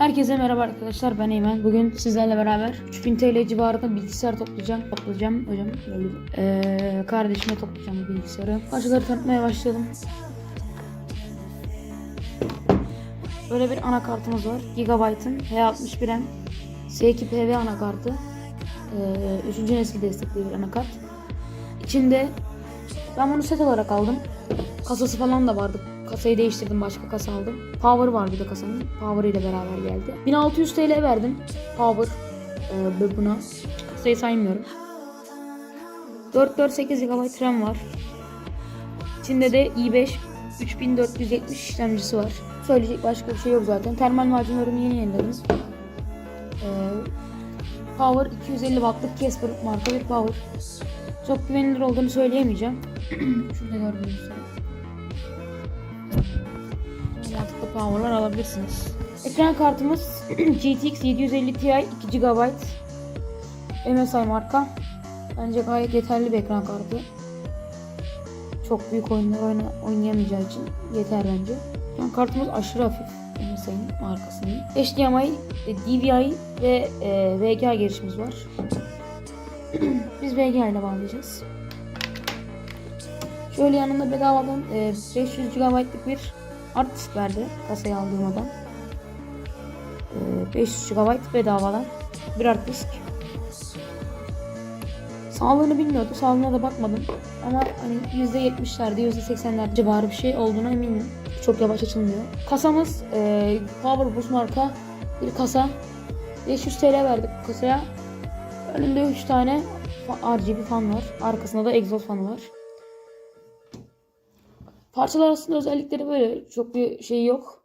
Herkese merhaba arkadaşlar ben Eymen. Bugün sizlerle beraber 3000 TL civarında bilgisayar toplayacağım. Toplayacağım hocam. Ee, kardeşime toplayacağım bilgisayarı. Parçaları tanıtmaya başladım. Böyle bir anakartımız var. Gigabyte'ın H61M S2PV anakartı. Ee, üçüncü nesil destekli bir anakart. İçinde ben bunu set olarak aldım. Kasası falan da vardı. Kasayı değiştirdim başka kasa aldım. Power var bir de kasanın. Power ile beraber geldi. 1600 TL verdim. Power e, buna. Kasayı saymıyorum. 448 GB RAM var. İçinde de i5 3470 işlemcisi var. Söyleyecek başka bir şey yok zaten. Termal macunlarımı yeni yeniledim. Ee, power 250 wattlık Casper marka bir power. Çok güvenilir olduğunu söyleyemeyeceğim. Şurada gördüğünüz üzere. Mantıklı power'lar alabilirsiniz. Ekran kartımız GTX 750 Ti 2 GB MSI marka. Bence gayet yeterli bir ekran kartı. Çok büyük oyunlar oyna, oynayamayacağı için yeter bence. Ekran kartımız aşırı hafif. MSI'nin markasının. HDMI, e, DVI ve e, VGA girişimiz var. Biz VGA ile bağlayacağız. Şöyle yanında bedavadan e, 500 GB'lık bir hard disk verdi kasayı aldırmadan. E, 500 GB bedavadan bir hard disk. Sağlığını bilmiyordu. Sağlığına da bakmadım. Ama hani %70'lerde %80'ler civarı bir şey olduğuna eminim. Çok yavaş açılmıyor. Kasamız e, Powerboost marka bir kasa. 500 TL verdik bu kasaya. Önünde 3 tane RGB fan var. Arkasında da egzoz fanı var. Parçalar aslında özellikleri böyle. Çok bir şey yok.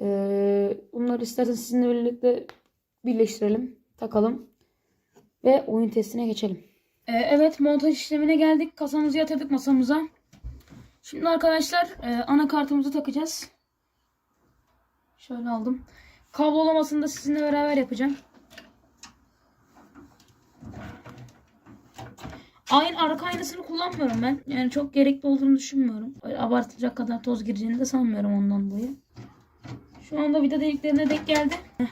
Ee, bunları isterseniz sizinle birlikte birleştirelim. Takalım. Ve oyun testine geçelim. Ee, evet montaj işlemine geldik. Kasamızı yatırdık masamıza. Şimdi arkadaşlar e, anakartımızı takacağız. Şöyle aldım. Kablolamasını da sizinle beraber yapacağım. Aynı arka aynasını kullanmıyorum ben. Yani çok gerekli olduğunu düşünmüyorum. Öyle abartılacak kadar toz gireceğini de sanmıyorum ondan dolayı. Şu anda vida deliklerine denk geldi. Heh.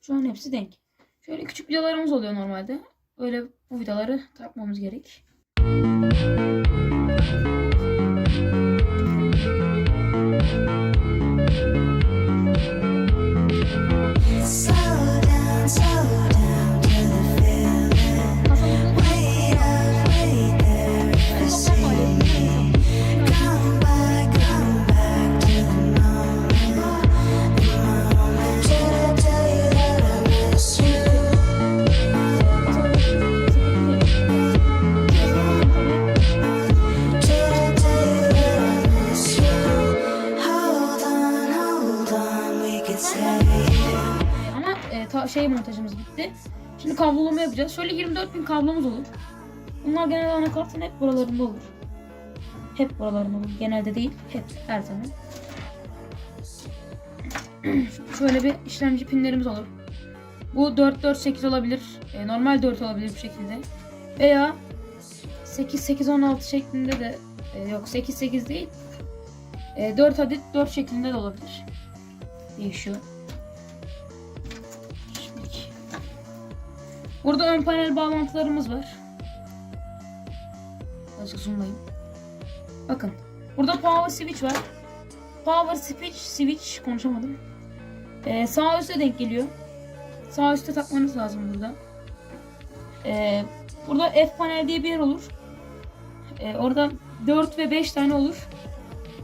Şu an hepsi denk. Şöyle küçük vidalarımız oluyor normalde. Öyle bu vidaları takmamız gerek. Slow Ama e, ta- şey montajımız bitti. Şimdi kablolama yapacağız. Şöyle 24 bin kablomuz olur. Bunlar genelde anakartın hep buralarında olur. Hep buralarında olur. Genelde değil. Hep. Her zaman. Şöyle bir işlemci pinlerimiz olur. Bu 448 olabilir. E, normal 4 olabilir bu şekilde. Veya 8816 şeklinde de e, yok 88 değil. E, 4 adet 4 şeklinde de olabilir. Değişiyor. Burada ön panel bağlantılarımız var. Azıcık zoomlayayım. Bakın. Burada power switch var. Power switch, switch konuşamadım. Ee, sağ üstte denk geliyor. Sağ üstte takmanız lazım burada. Ee, burada F panel diye bir yer olur. Ee, orada 4 ve 5 tane olur.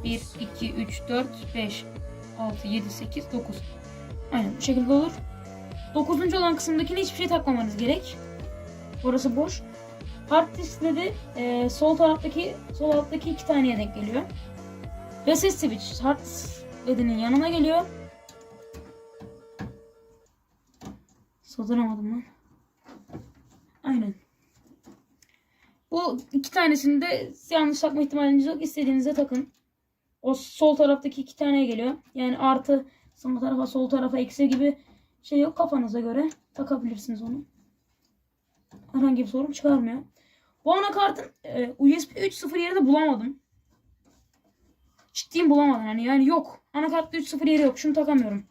1, 2, 3, 4, 5, 6, 7, 8, 9. Aynen bu şekilde olur. 9. olan kısımdakine hiçbir şey takmamanız gerek. Orası boş. Hard diskte de e, sol taraftaki sol alttaki iki taneye denk geliyor. Reset switch hard ledinin yanına geliyor. Sığdıramadım lan. Aynen. Bu iki tanesini de yanlış takma ihtimaliniz yok. İstediğinize takın. O sol taraftaki iki taneye geliyor. Yani artı sağ tarafa sol tarafa eksi gibi şey yok kafanıza göre takabilirsiniz onu. Herhangi bir sorun çıkarmıyor. Bu anakartın e, USB 3.0 yerini bulamadım. Ciddiyim bulamadım yani. Yani yok. Anakartta 3.0 yeri yok. Şunu takamıyorum.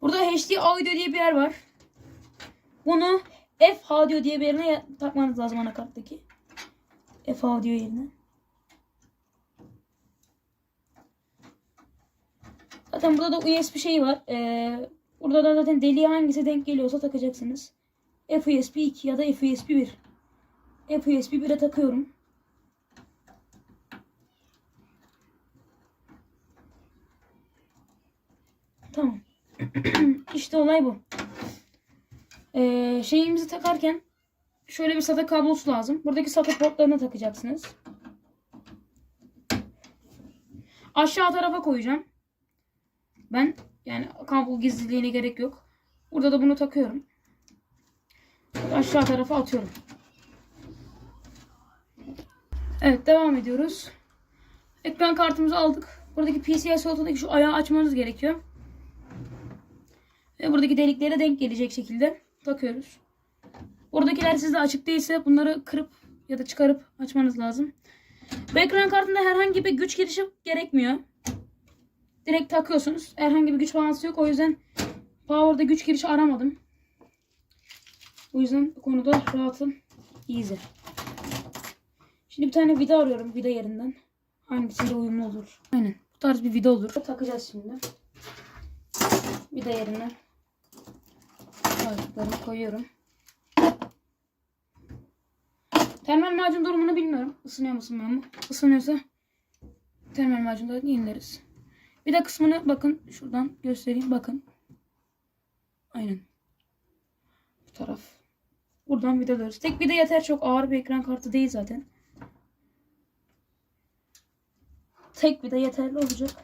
Burada HD audio diye bir yer var. Bunu F audio diye bir yerine takmanız lazım anakarttaki. F audio yerine. Zaten burada da USB şeyi var. Ee, burada da zaten deliğe hangisi denk geliyorsa takacaksınız. FUSB 2 ya da FUSB 1. FUSB 1'e takıyorum. Tamam. işte olay bu. Ee, şeyimizi takarken şöyle bir SATA kablosu lazım. Buradaki SATA portlarına takacaksınız. Aşağı tarafa koyacağım. Ben yani kablo gizliliğine gerek yok. Burada da bunu takıyorum. Aşağı tarafa atıyorum. Evet devam ediyoruz. Ekran kartımızı aldık. Buradaki PCI slotundaki şu ayağı açmanız gerekiyor. Ve buradaki deliklere denk gelecek şekilde takıyoruz. Buradakiler sizde açık değilse bunları kırıp ya da çıkarıp açmanız lazım. Bu ekran kartında herhangi bir güç girişi gerekmiyor. Direkt takıyorsunuz. Herhangi bir güç bağlantısı yok. O yüzden Power'da güç girişi aramadım. O yüzden bu konuda rahatım. Easy. Şimdi bir tane vida arıyorum vida yerinden. Hangisiyle uyumlu olur? Aynen. Bu tarz bir vida olur. Takacağız şimdi. Vida yerine. Ağırlıklarımı koyuyorum. Termal macun durumunu bilmiyorum. Isınıyor mu ısınmıyor mu? Isınıyorsa termal macunda yenileriz. Bir de kısmını bakın şuradan göstereyim bakın. Aynen. Bu taraf. Buradan vidalıyoruz. Tek vida yeter çok ağır bir ekran kartı değil zaten. Tek vida yeterli olacak.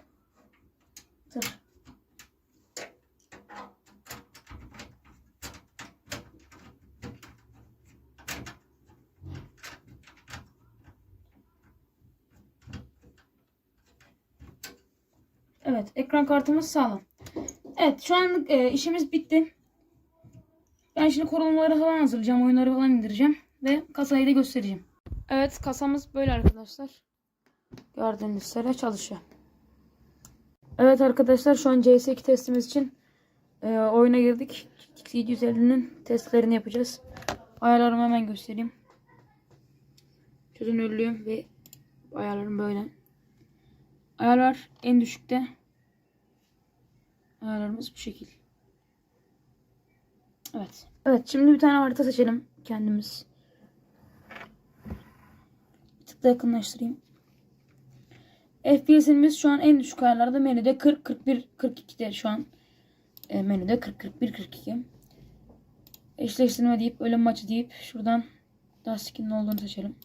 Evet, ekran kartımız sağlam. Evet, şu anlık e, işimiz bitti. Ben şimdi kurulumları falan hazırlayacağım, oyunları falan indireceğim ve kasayı da göstereceğim. Evet, kasamız böyle arkadaşlar. Gördüğünüz üzere çalışıyor. Evet arkadaşlar, şu an CS2 testimiz için e, oyuna girdik. X750'nin testlerini yapacağız. Ayarlarımı hemen göstereyim. Çözünürlüğüm ve ayarlarım böyle. Ayarlar en düşükte. Ayarlarımız bu şekil. Evet. Evet şimdi bir tane harita seçelim kendimiz. Bir tık da yakınlaştırayım. FPS'imiz şu an en düşük ayarlarda menüde 40 41 42'de şu an. E, menüde 40 41 42. Eşleştirme deyip ölüm maçı deyip şuradan daha skin'in olduğunu seçelim.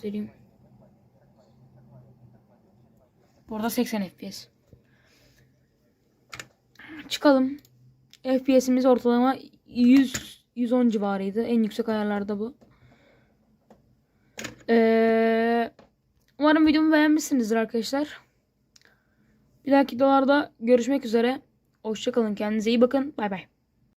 Göstereyim. Burada 80 FPS. Çıkalım. FPS'imiz ortalama 100 110 civarıydı. En yüksek ayarlarda bu. Ee, umarım videomu beğenmişsinizdir arkadaşlar. Bir dahaki videolarda görüşmek üzere. Hoşçakalın. Kendinize iyi bakın. Bay bay.